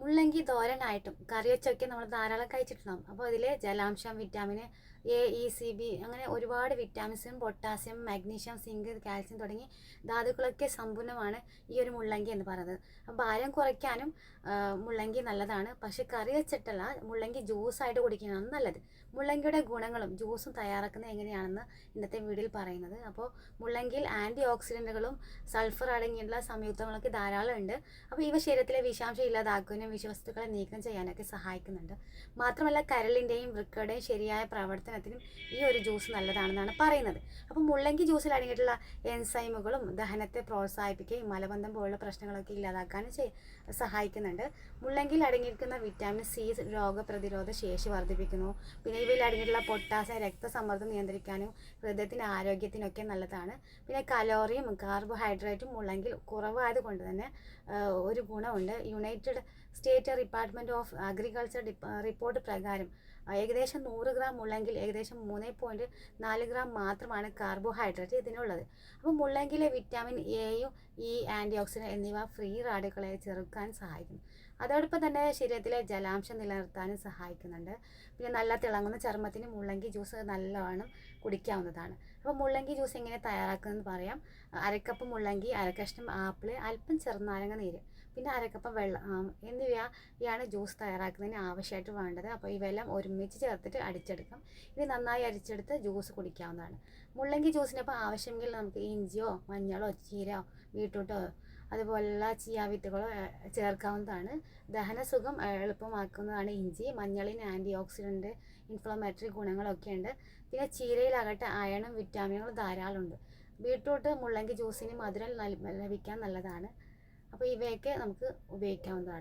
മുള്ളങ്കി തോരനായിട്ടും കറി വെച്ചൊക്കെ നമ്മൾ ധാരാളം കഴിച്ചിട്ടുണ്ടാകും അപ്പോൾ അതിൽ ജലാംശം vitamin A E C B അങ്ങനെ ഒരുപാട് വിറ്റാമിൻസും പൊട്ടാസ്യം മാഗ്നീഷ്യം സിങ്ക് കാൽസ്യം തുടങ്ങി ധാതുക്കളൊക്കെ സമ്പൂർണമാണ് ഈ ഒരു മുള്ളങ്കി എന്ന് പറയുന്നത്. അപ്പോൾ ഭാരം കുറയ്ക്കാനും മുള്ളങ്കി നല്ലതാണ്. പക്ഷേ കറി വെച്ചിട്ടല്ല മുള്ളങ്കി ജ്യൂസായിട്ട് കുടിക്കുന്നതാണ് നല്ലത്. മുള്ളങ്കിയുടെ ഗുണങ്ങളും ജ്യൂസും തയ്യാറാക്കുന്നത് എങ്ങനെയാണെന്ന് ഇന്നത്തെ വീഡിയോയിൽ പറയുന്നത്. അപ്പോൾ മുള്ളങ്കിയിൽ ആന്റി ഓക്സിഡന്റുകളും സൾഫർ അടങ്ങിയിട്ടുള്ള സംയുക്തങ്ങളൊക്കെ ധാരാളം ഉണ്ട്. അപ്പോൾ ഇവ ശരീരത്തിലെ വിഷാംശം ഇല്ലാതാക്കാനും വിഷവസ്തുക്കളെ നീക്കം ചെയ്യാനൊക്കെ സഹായിക്കുന്നുണ്ട്. മാത്രമല്ല കരളിന്റെയും വൃക്കയുടെയും ശരിയായ പ്രവർത്തനത്തിനും ഈ ഒരു ജ്യൂസ് നല്ലതാണെന്നാണ് പറയുന്നത്. അപ്പം മുള്ളങ്കി ജ്യൂസിൽ അടങ്ങിയിട്ടുള്ള എൻസൈമുകളും ദഹനത്തെ പ്രോത്സാഹിപ്പിക്കുകയും മലബന്ധം പോലുള്ള പ്രശ്നങ്ങളൊക്കെ ഇല്ലാതാക്കാനും സഹായിക്കുന്നുണ്ട്. മുള്ളങ്കിയിൽ അടങ്ങിയിരിക്കുന്ന വിറ്റാമിൻ സി രോഗപ്രതിരോധ ശേഷി വർദ്ധിപ്പിക്കുന്നു. പിന്നെ ഇവയിൽ അടങ്ങിയിട്ടുള്ള പൊട്ടാസ്യം രക്തസമ്മർദ്ദം നിയന്ത്രിക്കാനും ഹൃദയത്തിന് ആരോഗ്യത്തിനൊക്കെ നല്ലതാണ്. പിന്നെ കലോറിയും കാർബോഹൈഡ്രേറ്റും മുള്ളങ്കിൽ കുറവായത് കൊണ്ട് തന്നെ ഒരു ഗുണമുണ്ട്. United State department of agriculture report പ്രകാരം ഏകദേശം നൂറ് ഗ്രാം മുള്ളെങ്കിൽ ഏകദേശം മൂന്ന് പോയിന്റ് നാല് ഗ്രാം മാത്രമാണ് കാർബോഹൈഡ്രേറ്റ് ഇതിനുള്ളത്. അപ്പോൾ മുള്ളെങ്കിലെ വിറ്റാമിൻ എയും ഇ ആന്റി ഓക്സിഡന്റ് എന്നിവ ഫ്രീ റാഡിക്കളെ ചെറുക്കാൻ സഹായിക്കുന്നു. അതോടൊപ്പം തന്നെ ശരീരത്തിലെ ജലാംശം നിലനിർത്താനും സഹായിക്കുന്നുണ്ട്. പിന്നെ നല്ല തിളങ്ങുന്ന ചർമ്മത്തിന് മുള്ളങ്കി ജ്യൂസ് നല്ലവണ്ണം കുടിക്കാവുന്നതാണ്. അപ്പോൾ മുള്ളങ്കി ജ്യൂസ് എങ്ങനെ തയ്യാറാക്കുന്നതെന്ന് പറയാം. അരക്കപ്പ് മുള്ളങ്കി അരക്കഷ്ണം ആപ്പിൾ അല്പം ചെറുനാരങ്ങ നീര് പിന്നെ അരക്കപ്പ് വെള്ളം എന്നിവയാണ് ജ്യൂസ് തയ്യാറാക്കുന്നതിന് ആവശ്യമായിട്ട് വേണ്ടത്. അപ്പോൾ ഇവയെല്ലാം ഒരുമിച്ച് ചേർത്തിട്ട് അടിച്ചെടുക്കാം. ഇത് നന്നായി അരിച്ചെടുത്ത് ജ്യൂസ് കുടിക്കാവുന്നതാണ്. മുള്ളങ്കി ജ്യൂസിനൊപ്പം ആവശ്യമെങ്കിൽ നമുക്ക് ഇഞ്ചിയോ മഞ്ഞളോ ചീരയോ ബീട്രൂട്ടോ അതുപോലുള്ള ചിയാ വിത്തുകളോ ചേർക്കാവുന്നതാണ്. ദഹനസുഖം എളുപ്പമാക്കുന്നതാണ് ഇഞ്ചി മഞ്ഞളിന് ആന്റി ഓക്സിഡന്റ് ഇൻഫ്ലമേറ്ററി ഗുണങ്ങളൊക്കെ ഉണ്ട് പിന്നെ ചീരയിലാകട്ടെ അയണും വിറ്റാമിനുകളും ധാരാളം ഉണ്ട് ബീട്രൂട്ട് മുള്ളങ്കി ജ്യൂസിന് മധുരം ലഭിക്കാൻ നല്ലതാണ്. അപ്പോൾ ഇവയൊക്കെ നമുക്ക് ഉപയോഗിക്കാവുന്നതാണ്.